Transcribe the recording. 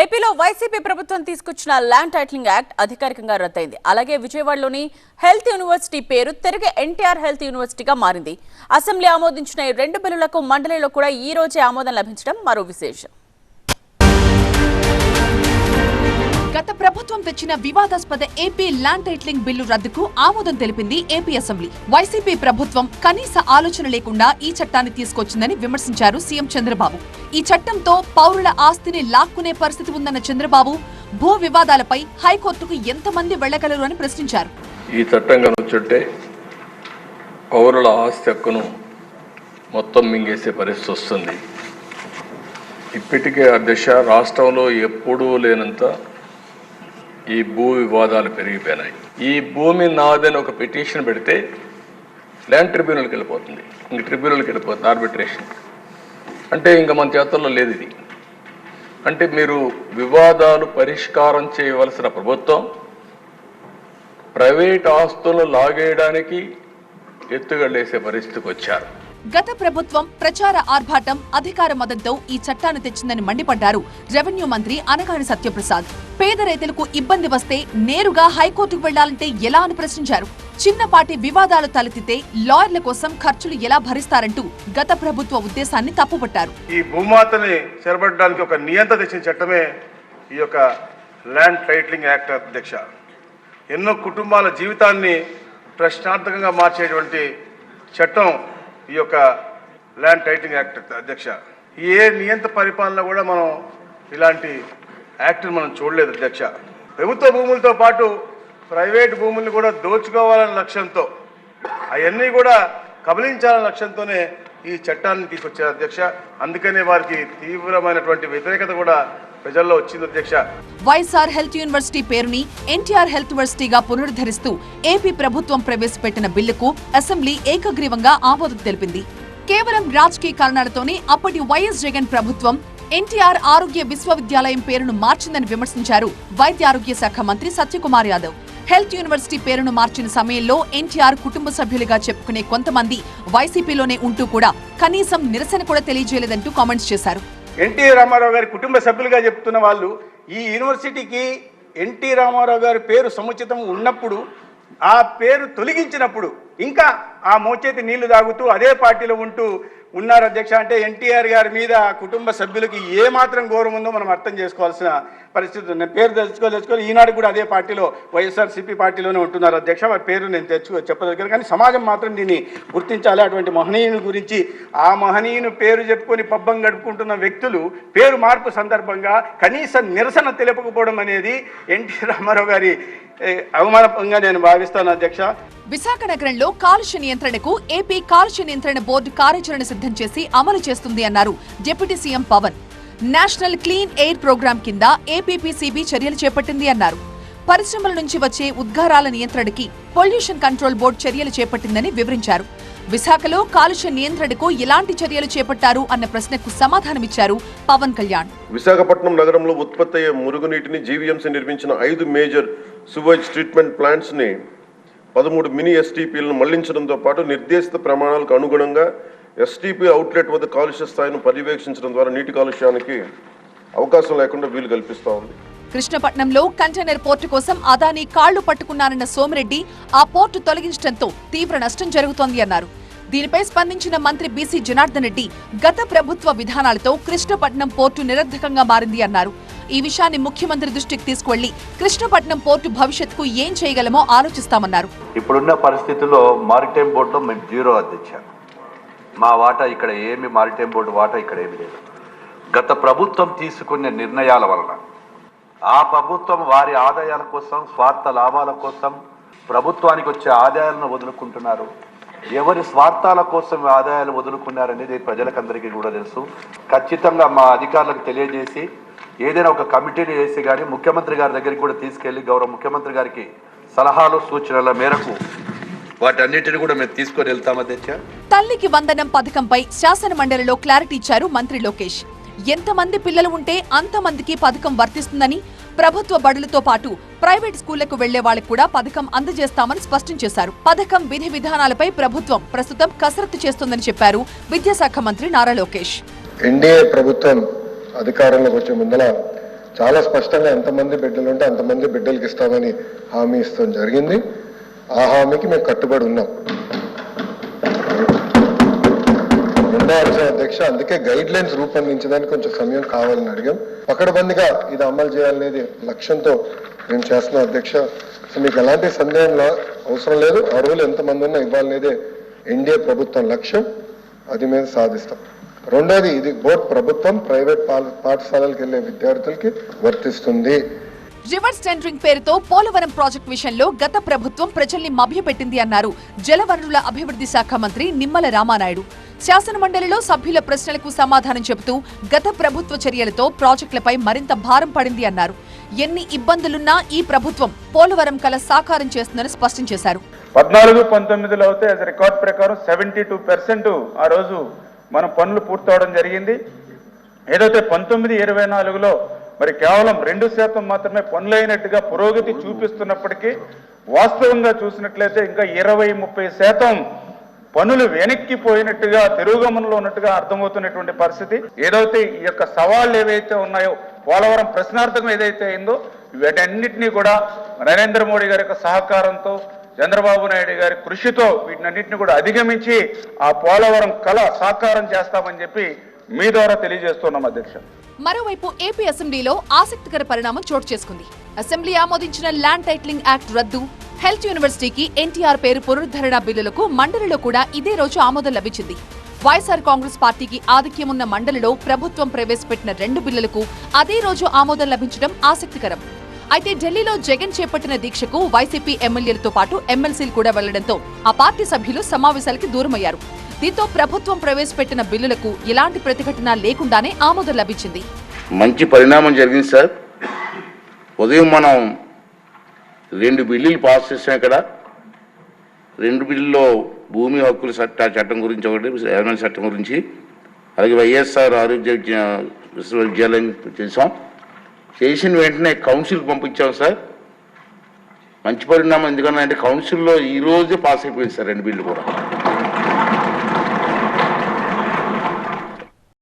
ఏపీలో వైసీపీ ప్రభుత్వం తీసుకొచ్చిన ల్యాండ్ టైటిలింగ్ యాక్ట్ అధికారికంగా రద్దయింది. అలాగే విజయవాడలోని హెల్త్ యూనివర్సిటీ పేరు తిరిగి ఎన్టీఆర్ హెల్త్ యూనివర్సిటీగా మారింది. అసెంబ్లీ ఆమోదించిన ఈ రెండు బిల్లులకు మండలిలో కూడా ఈ రోజే ఆమోదం లభించడం మరో విశేషం. గత ప్రభుత్వం తెచ్చిన వివాదాస్పద ఏపీ ల్యాండ్ టైట్లింగ్ బిల్లు రద్దుకు ఆమోదం తెలిపింది ఏపీ అసెంబ్లీ. వైసీపీ ప్రభుత్వం కనీస ఆలోచన లేకుండా ఈ చట్టాన్ని తీసుకొచ్చిందని విమర్శించారు సీఎం చంద్రబాబు. ఈ చట్టంతో పౌరుల ఆస్తిని లాక్కునే పరిస్థితి ఉందన్న చంద్రబాబు భూ వివాదాలపై హైకోర్టుకు ఎంతమంది వెళ్ళగలరు అని ప్రశ్నించారు. ఈ చట్టం కనుచుంటే పౌరుల ఆస్తి హక్కును మొత్తం మింగేసే పరిస్థితి వస్తుంది. ఇప్పటికే అధ్యక్ష రాష్ట్రంలో ఎప్పుడూ లేనంత ఈ భూ వివాదాలు పెరిగిపోయినాయి. ఈ భూమి నాదని ఒక పిటిషన్ పెడితే ల్యాండ్ ట్రిబ్యునల్కి వెళ్ళిపోతుంది. ఇంక ట్రిబ్యునల్కి వెళ్ళిపోతుంది ఆర్బిట్రేషన్. అంటే ఇంకా మన చేతుల్లో లేదు ఇది. అంటే మీరు వివాదాలు పరిష్కారం చేయవలసిన ప్రభుత్వం ప్రైవేట్ ఆస్తులను లాగేయడానికి ఎత్తుగడేసే పరిస్థితికి వచ్చారు. గత ప్రభుత్వం ప్రచార ఆర్భాటం అధికార మదంతో ఈ చట్టాన్ని తెచ్చిందని మండిపడ్డారు రెవెన్యూ మంత్రి అనగాని సత్యప్రసాద్. పేద రైతులకు ఇబ్బంది వస్తే నేరుగా హైకోర్టుకు వెళ్ళాలంటే ఎలా అని ప్రశ్నించారు. చిన్నపాటి వివాదాలు తలెత్తితే లాయర్ల కోసం ఖర్చులు ఎలా భరిస్తారంటూ గత ప్రభుత్వ ఉద్దేశాన్ని తప్పుపట్టారు. ఈ భూమాతని చెరబడడానికి ఒక నియంత తెచ్చిన చట్టమే ఈ యొక్క ల్యాండ్ టైటిలింగ్ యాక్ట్ అధ్యక్ష. ఎన్నో కుటుంబాల జీవితాన్ని ప్రశ్నార్థకంగా మార్చేటువంటి చట్టం ఈ యొక్క ల్యాండ్ టైటింగ్ యాక్ట్ అధ్యక్ష. ఏ నియంత్ర పరిపాలన కూడా మనం ఇలాంటి యాక్ట్ని మనం చూడలేదు అధ్యక్ష. ప్రభుత్వ భూములతో పాటు ప్రైవేట్ భూముల్ని కూడా దోచుకోవాలనే లక్ష్యంతో అవన్నీ కూడా కబలించాలనే లక్ష్యంతోనే ఈ చట్టాన్ని తీసుకొచ్చారు అధ్యక్ష. అందుకనే వారికి తీవ్రమైనటువంటి వ్యతిరేకత కూడా ప్రజల్లో వచ్చింది అధ్యక్ష. వైఎస్ఆర్ హెల్త్ యూనివర్సిటీ పేరుని ఎన్టీఆర్ హెల్త్ యూనివర్సిటీగా పునరుద్ధరిస్తూ ఏపీ ప్రభుత్వం ప్రవేశపెట్టిన బిల్లుకు అసెంబ్లీ ఏకగ్రీవంగా ఆమోదం తెలిపింది. కేవలం రాజకీయ కారణాలతోనే అప్పటి వైఎస్ జగన్ ప్రభుత్వం ఎన్టీఆర్ ఆరోగ్య విశ్వవిద్యాలయం పేరును మార్చిందని విమర్శించారు వైద్య ఆరోగ్య శాఖ మంత్రి సత్యకుమార్ యాదవ్. హెల్త్ యూనివర్సిటీ పేరును మార్చిన సమయంలో ఎన్టీఆర్ కుటుంబ సభ్యులుగా చెప్పుకునే కొంతమంది వైసీపీలోనే ఉంటూ కూడా కనీసం నిరసన కూడా తెలియజేయలేదంటూ కామెంట్స్ చేశారు. ఎన్టీ రామారావు గారి కుటుంబ సభ్యులుగా చెప్తున్న వాళ్ళు ఈ యూనివర్సిటీకి ఎన్టీ రామారావు గారి పేరు సముచితం ఉన్నప్పుడు ఆ పేరు తొలగించినప్పుడు ఇంకా ఆ మోచేతి నీళ్ళు తాగుతూ అదే పార్టీలో ఉంటూ ఉన్నారు అధ్యక్ష. అంటే ఎన్టీఆర్ గారి మీద కుటుంబ సభ్యులకి ఏ మాత్రం గౌరవం ఉందో మనం అర్థం చేసుకోవాల్సిన పరిస్థితి ఉంది. పేరు తెచ్చుకో తెచ్చుకొని ఈనాడు కూడా అదే పార్టీలో వైఎస్ఆర్సీపీ పార్టీలోనే ఉంటున్నారు అధ్యక్ష. వారి పేరు నేను తెచ్చుకో చెప్పదగ్గర కానీ సమాజం మాత్రం దీన్ని గుర్తించాలి. అటువంటి మహనీయుని గురించి ఆ మహనీయుని పేరు చెప్పుకొని పబ్బం గడుపుకుంటున్న వ్యక్తులు పేరు మార్పు సందర్భంగా కనీస నిరసన తెలుపకపోవడం అనేది ఎన్టీ రామారావు గారి ఏ, అవమానంగా నేను భావిస్తాను అధ్యక్ష. విశాఖ నగరంలో కాలుష్య నియంత్రణకు ఏపీ కాలుష్య నియంత్రణ బోర్డు కార్యాచరణ సిద్ధం చేసి అమలు చేస్తుంది అన్నారు deputy CM Pavan. National clean air program కింద ఏపీపీసీబీ చర్యలు చేపట్టింది అన్నారు. పరిశ్రమల నుంచి వచ్చే ఉద్గారాల నియంత్రణకి పొల్యూషన్ కంట్రోల్ బోర్డు చర్యలు చేపట్టిందని వివరించారు. విశాఖలో కాలుష్య నియంత్రణకు ఎలాంటి చర్యలు చేపట్టారు అన్న ప్రశ్నకు సమాధానమిచ్చారు పవన్ కళ్యాణ్. విశాఖపట్నం నగరంలో ఉత్పత్తి అయ్యే మురుగునీటిని జీవీఎంసీ నిర్మించిన ఐదు మేజర్ సువేజ్ ట్రీట్మెంట్ ప్లాంట్స్ని పదమూడు మినీ ఎస్టీపీలను మళ్ళించడంతో పాటు నిర్దేశిత ప్రమాణాలకు అనుగుణంగా ఎస్టీపీ అవుట్లెట్ వద్ద కాలుష్య స్థాయిని పర్యవేక్షించడం ద్వారా నీటి కాలుష్యానికి అవకాశం లేకుండా వీలు కల్పిస్తా ఉంది. కృష్ణపట్నంలో కంటైనర్ పోర్టు కోసం అదానీ కాళ్ళు పట్టుకున్నారన్న సోమిరెడ్డి ఆ పోర్టు తొలగించడంతో తీవ్ర నష్టం జరుగుతోంది అన్నారు. దీనిపై స్పందించిన మంత్రి బీసీ జనార్దన్ రెడ్డి గత ప్రభుత్వ విధానాలతో కృష్ణపట్నం పోర్టు నిరర్ధకంగా మారింది అన్నారు. ఈ విషయాన్ని ముఖ్యమంత్రి దృష్టికి తీసుకువెళ్ళి కృష్ణపట్నం పోర్టు భవిష్యత్తుకు ఏం చేయగలమో ఆలోచిస్తామన్నారు. ఇప్పుడున్న పరిస్థితుల్లో మారిటైమ్ బోర్డులో మేము జీరో అధ్యక్ష. మా వాటా ఇక్కడ ఏమి మారిటైమ్ బోర్డు వాటా ఇక్కడ ఏమి లేదు. గత ప్రభుత్వం తీసుకునే నిర్ణయాల వలన ఆ ప్రభుత్వం వారి ఆదాయాల కోసం స్వార్థ లాభాల కోసం ప్రభుత్వానికి వచ్చే ఆదాయాలను వదులుకుంటున్నారు. ఎవరి స్వార్థాల కోసం ఆదాయాలు వదులుకున్నారనేది ప్రజలకందరికీ కూడా తెలుసు. ఖచ్చితంగా మా అధికారులకు తెలియజేసి ఏదైనా ఒక కమిటీని వేసి కానీ ముఖ్యమంత్రి గారి దగ్గరికి కూడా తీసుకెళ్ళి గౌరవ ముఖ్యమంత్రి గారికి సలహాలు సూచనల మేరకు వాటన్నిటిని కూడా మేము తీసుకొని తల్లికి వందనం పథకంపై శాసన మండలిలో క్లారిటీ ఇచ్చారు మంత్రి లోకేష్. ఎంతమంది పిల్లలు ఉంటే అంతమందికి పథకం వర్తిస్తుందని ప్రభుత్వ బడులతో పాటు ప్రైవేట్ స్కూళ్ళకు వెళ్ళే వాళ్ళకు కూడా పథకం అందజేస్తామని స్పష్టం చేశారు. పథకం విధి విధానాలపై ప్రభుత్వం ప్రస్తుతం కసరత్తు చేస్తోందని చెప్పారు విద్యాశాఖ మంత్రి నారా లోకేష్. ఎన్డీఏ ప్రభుత్వం అధికారంలోకి వచ్చే ముందల చాలా స్పష్టంగా ఎంతమంది బిడ్డలు ఉంటే అంతమంది బిడ్డలకి ఇస్తామని హామీ ఇస్తాం జరిగింది. ఆ హామీకి మేము కట్టుబడి ఉన్నాం. రెండో అధ్యక్ష అందుకే గైడ్ లైన్స్ రూపొందించడానికి కొంచెం సమయం కావాలని అడిగాం. పకడబందిగా ఇది అమలు చేయాలనేది లక్ష్యంతో మేము చేస్తున్నాం అధ్యక్ష. సో మీకు ఎలాంటి సందేహం లా- అవసరం లేదు. అరువులు ఎంతమంది ఉన్నా ఇవ్వాలనేదే ఎన్డీఏ ప్రభుత్వం లక్ష్యం. అది మేము సాధిస్తాం. రెండోది ఇది బోత్ ప్రభుత్వం ప్రైవేట్ పాఠ- పాఠశాలలకు వెళ్ళే విద్యార్థులకి వర్తిస్తుంది. రివర్స్ టెండరింగ్ పేరుతో పోలవరం ప్రాజెక్టు విషయంలో గత ప్రభుత్వం ప్రజల్ని మభ్యపెట్టింది అన్నారు జలవనరుల అభివృద్ధి శాఖ మంత్రి నిమ్మల రామానాయుడు. శాసన మండలిలో సభ్యుల ప్రశ్నలకు సమాధానం చెబుతూ గత ప్రభుత్వ చర్యలతో ప్రాజెక్టులపై మరింత భారం పడింది అన్నారు. ఎన్ని ఇబ్బందులున్నా ఈ ప్రభుత్వం పోలవరం కల సాకారం చేస్తుందని స్పష్టం చేశారు. పద్నాలుగు పంతొమ్మిదిలో అయితే రికార్డ్ ప్రకారం సెవెంటీ టూ పర్సెంట్ ఆ రోజు మనం పనులు పూర్తవడం జరిగింది. ఏదైతే పంతొమ్మిది ఇరవై నాలుగులో మరి కేవలం రెండు శాతం మాత్రమే పనులైనట్టుగా పురోగతి చూపిస్తున్నప్పటికీ వాస్తవంగా చూసినట్లయితే ఇంకా ఇరవై ముప్పై శాతం పనులు వెనక్కిపోయినట్టుగా తిరుగుగమనంలో ఉన్నట్టుగా అర్థమవుతున్నటువంటి పరిస్థితి. ఏదైతే ఈ యొక్క సవాళ్ళు ఏవైతే ఉన్నాయో పోలవరం ప్రశ్నార్థకం ఏదైతే అయిందో వీటన్నిటినీ కూడా నరేంద్ర మోడీ గారి యొక్క సహకారంతో చంద్రబాబు నాయుడు గారి కృషితో వీటినన్నింటిని కూడా అధిగమించి ఆ పోలవరం కళ సాకారం చేస్తామని చెప్పి మీ ద్వారా తెలియజేస్తున్నాం అధ్యక్ష. మరోవైపు ఏపీ అసెంబ్లీలో ఆసక్తికర పరిణామం చోటు చేసుకుంది. అసెంబ్లీ ఆమోదించిన ల్యాండ్ టైటిలింగ్ యాక్ట్ రద్దు హెల్త్ యూనివర్సిటీకి ఎన్టీఆర్ పేరు పునరుద్ధరణ బిల్లులకు మండలిలో కూడా ఇదే రోజు ఆమోదం లభించింది. వైఎస్ఆర్ కాంగ్రెస్ పార్టీకి ఆధిక్యం ఉన్న మండలిలో ప్రభుత్వం ప్రవేశపెట్టిన రెండు బిల్లులకు అదే రోజు ఆమోదం లభించడం ఆసక్తికరం. అయితే ఢిల్లీలో జగన్ చేపట్టిన దీక్షకు వైసీపీ ఎమ్మెల్యేలతో పాటు ఎమ్మెల్సీలు కూడా వెళ్ళడంతో ఆ పార్టీ సభ్యులు సమావేశాలకి దూరమయ్యారు. దీంతో ప్రభుత్వం ప్రవేశపెట్టిన బిల్లులకు ఎలాంటి ప్రతిఘటన లేకుండానే ఆమోదం లభించింది. మంచి పరిణామం జరిగింది సార్. ఉదయం మనం రెండు బిల్లులు పాస్ చేసాం ఇక్కడ. రెండు బిల్లులో భూమి హక్కుల చట్ట చట్టం గురించి ఒకటి రెవెన్యూ చట్టం గురించి. అలాగే వైఎస్ఆర్ ఆరోగ్య విశ్వవిద్యాలయం చేసాం చేసిన వెంటనే కౌన్సిల్ పంపించాం సార్. మంచి పరిణామం ఎందుకన్నా అంటే కౌన్సిల్లో ఈ పాస్ అయిపోయింది సార్ రెండు బిల్లు కూడా.